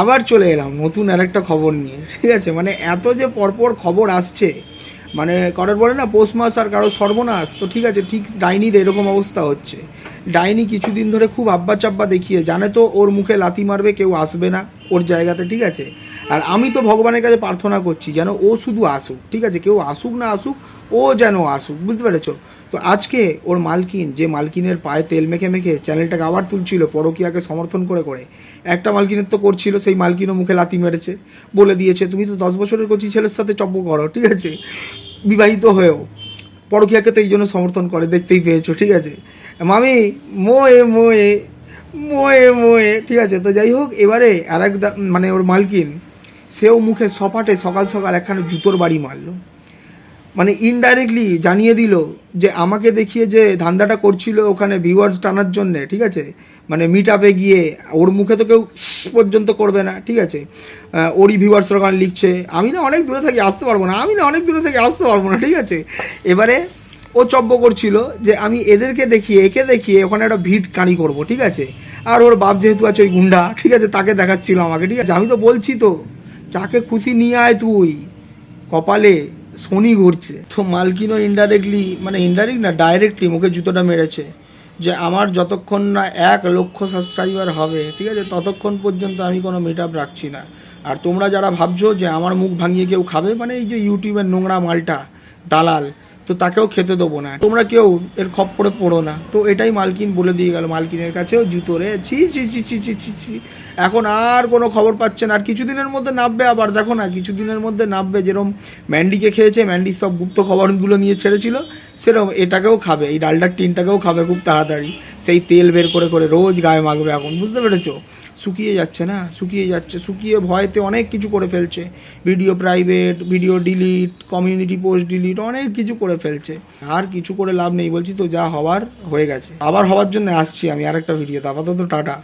আবার চলে এলাম নতুন আর একটা খবর নিয়ে, ঠিক আছে? মানে এত যে পরপর খবর আসছে মানে কারোর বলে না, পৌষ মাস আর কারোর সর্বনাশ তো ঠিক আছে, ঠিক ডাইনির এরকম অবস্থা হচ্ছে। ডাইনি কিছুদিন ধরে খুব আব্বা চাব্বা দেখিয়ে, জানে তো ওর মুখে লাথি মারবে, কেউ আসবে না ওর জায়গাতে, ঠিক আছে? আর আমি তো ভগবানের কাছে প্রার্থনা করছি যেন ও শুধু আসুক, ঠিক আছে? কেউ আসুক না আসুক, ও যেন আসুক, বুঝতে পেরেছ? তো আজকে ওর মালকিন, যে মালকিনের পায়ে তেল মেখে মেখে চ্যানেলটাকে আবার তুলছিল, পরকিয়াকে সমর্থন করে করে, একটা মালকিনের তো করছিল, সেই মালকিনও মুখে লাথি মেরেছে, বলে দিয়েছে, তুমি তো দশ বছরের কচি ছেলের সাথে চব্য করো, ঠিক আছে? বিবাহিত হয়েও। পরকিয়াকে তো এই জন্য সমর্থন করে, দেখতেই পেয়েছ, ঠিক আছে? মামি, মোয়ে মোয়ে মোয়ে মোয়ে, ঠিক আছে? তো যাই হোক, এবারে আর এক মানে ওর মালকিন, সেও মুখে সপাটে সকাল সকাল একখানে জুতোর বাড়ি মারলো। মানে ইনডাইরেক্টলি জানিয়ে দিল যে আমাকে দেখিয়ে যে ধান্দাটা করছিল ওখানে ভিউয়ার্স টানার জন্য, ঠিক আছে? মানে মিট আপে গিয়ে ওর মুখে তো কেউ পর্যন্ত করবে না, ঠিক আছে? ওরই ভিউয়ার্সরা ওখানে লিখছে। আমি না অনেক দূরে থেকে আসতে পারব না, আমি না অনেক দূরে থেকে আসতে পারব না, ঠিক আছে? এবারে ও চব্য করছিল যে আমি এদেরকে দেখিয়ে, একে দেখিয়ে ওখানে একটা ভিড় কানি করব, ঠিক আছে? আর ওর বাপ যেহেতু আছে ওই গুন্ডা, ঠিক আছে, তাকে দেখাচ্ছিল আমাকে, ঠিক আছে? আমি তো বলছি তো, যাকে খুশি নিয়ে আয় তুই, কপালে। শনি ঘুরছে। তো মালকিনও ইনডাইরেক্টলি মানে ইনডাইরেক্ট না ডাইরেক্টলি মুখে জুতোটা মেরেছে। যে আমার যতক্ষণ না এক লক্ষ সাবস্ক্রাইবার হবে, ঠিক আছে, ততক্ষণ পর্যন্ত আমি কোনো মিট আপ রাখছি না। আর তোমরা যারা ভাবছ যে আমার মুখ ভাঙিয়ে কেউ খাবে মানে এই যে ইউটিউবের নোংরা মালটা, দালাল তো তাকেও খেতে দেবো না। তোমরা কেউ এর খপ্পরে পড়ো না। তো এটাই মালকিন বলে দিয়ে গেল মালকিনের কাছেও জুতো রে। ছি ছি ছি ছি ছি ছি ছি। এখন আর কোনো খবর পাচ্ছে না। আর কিছুদিনের মধ্যে নামবে আবার, দেখো না, কিছুদিনের মধ্যে নামবে। যেরকম ম্যান্ডিকে খেয়েছে, ম্যান্ডি সব গুপ্ত খবরগুলো নিয়ে ছেড়েছিল। সেরকম এটাকেও খাবে, এই ডালডার টিনটাকেও খাবে খুব তাড়াতাড়ি। সেই তেল বের করে করে রোজ গায়ে মাখবে এখন, বুঝতে পেরেছ? শুকিয়ে যাচ্ছে না, শুকিয়ে যাচ্ছে, শুকিয়ে ভয়তে অনেক কিছু করে ফেলছে। Video private, video delete, community post delete, অনেক কিছু করে ফেলছে। আর কিছু করে লাভ নেই, বলছি তো যা হওয়ার হয়ে গেছে। আবার হওয়ার জন্য আসছি আমি আর আরেকটা ভিডিওতে, আপাতত টাটা।